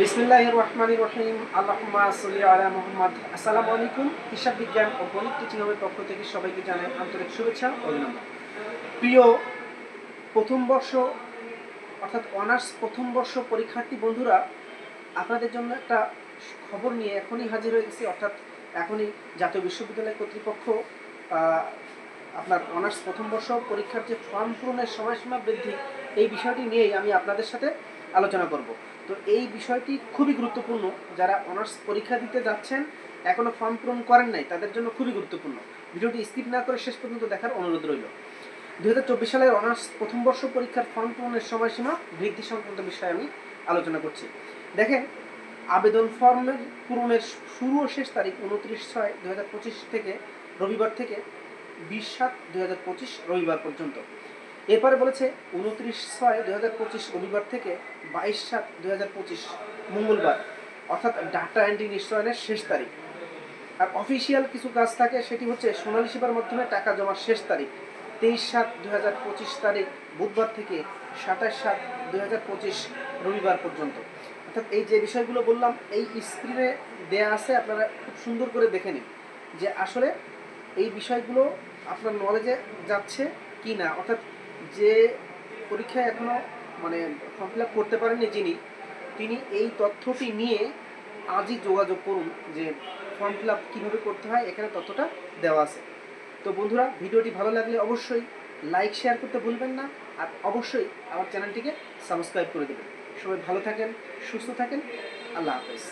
বিসমিল্লাহ রহমান রহিম। আল্লাহুম্মা সাল্লি আলা মুহাম্মদ। আসসালামু আলাইকুম। হিসাব বিজ্ঞান ও গণিত টিচিং এর পক্ষ থেকে সবাইকে জানাই আন্তরিক শুভেচ্ছা অভিনন্দন। প্রিয় প্রথম বর্ষ, অর্থাৎ অনার্স প্রথম বর্ষ পরীক্ষার্থী বন্ধুরা, আপনাদের জন্য একটা খবর নিয়ে এখনই হাজির হয়ে গেছি। অর্থাৎ এখনই জাতীয় বিশ্ববিদ্যালয় কর্তৃপক্ষ আপনার অনার্স প্রথম বর্ষ পরীক্ষার যে ফর্ম পূরণের সময়সীমা বৃদ্ধি, এই বিষয়টি নিয়েই আমি আপনাদের সাথে আলোচনা করব। তো এই বিষয়টি খুবই গুরুত্বপূর্ণ। যারা অনার্স পরীক্ষা দিতে যাচ্ছেন, এখনও ফর্ম পূরণ করেন নাই, তাদের জন্য খুবই গুরুত্বপূর্ণ। ভিডিওটি স্কিপ না করে শেষ পর্যন্ত দেখার অনুরোধ রইল। দুই হাজার চব্বিশ সালের অনার্স প্রথম বর্ষ পরীক্ষার ফর্ম পূরণের সময়সীমা, বৃদ্ধি সংক্রান্ত বিষয়ে আমি আলোচনা করছি। দেখেন, আবেদন ফর্মের পূরণের শুরু ও শেষ তারিখ উনত্রিশ ছয় দু থেকে রবিবার থেকে বিশ সাত দু রবিবার পর্যন্ত। এরপরে বলেছে উনত্রিশ ছয় দু হাজার পঁচিশ রবিবার থেকে বাইশ সাত দু হাজার পঁচিশ মঙ্গলবার, অর্থাৎ ডাটা এন্ট্রি নিশ্চয়নের শেষ তারিখ। আর অফিসিয়াল কিছু কাজ থাকে, সেটি হচ্ছে সোনালী সেবার মাধ্যমে টাকা জমার শেষ তারিখ, তেইশ সাত দু হাজার পঁচিশ তারিখ, বুধবার থেকে সাতাশ সাত দু হাজার পঁচিশ রবিবার পর্যন্ত। অর্থাৎ এই যে বিষয়গুলো বললাম, এই স্ক্রিনে দেয়া আছে, আপনারা খুব সুন্দর করে দেখে নিন যে আসলে এই বিষয়গুলো আপনার নলেজে যাচ্ছে কি না। অর্থাৎ যে পরীক্ষায় এখনও মানে ফর্ম ফিল আপ করতে পারেননি যিনি, তিনি এই তথ্যটি নিয়ে আজই যোগাযোগ করুন যে ফর্ম ফিল আপ কীভাবে করতে হয়, এখানে তথ্যটা দেওয়া আছে। তো বন্ধুরা, ভিডিওটি ভালো লাগলে অবশ্যই লাইক শেয়ার করতে ভুলবেন না আর অবশ্যই আমার চ্যানেলটিকে সাবস্ক্রাইব করে দেবেন। সবাই ভালো থাকেন, সুস্থ থাকেন, আল্লাহ হাফেজ।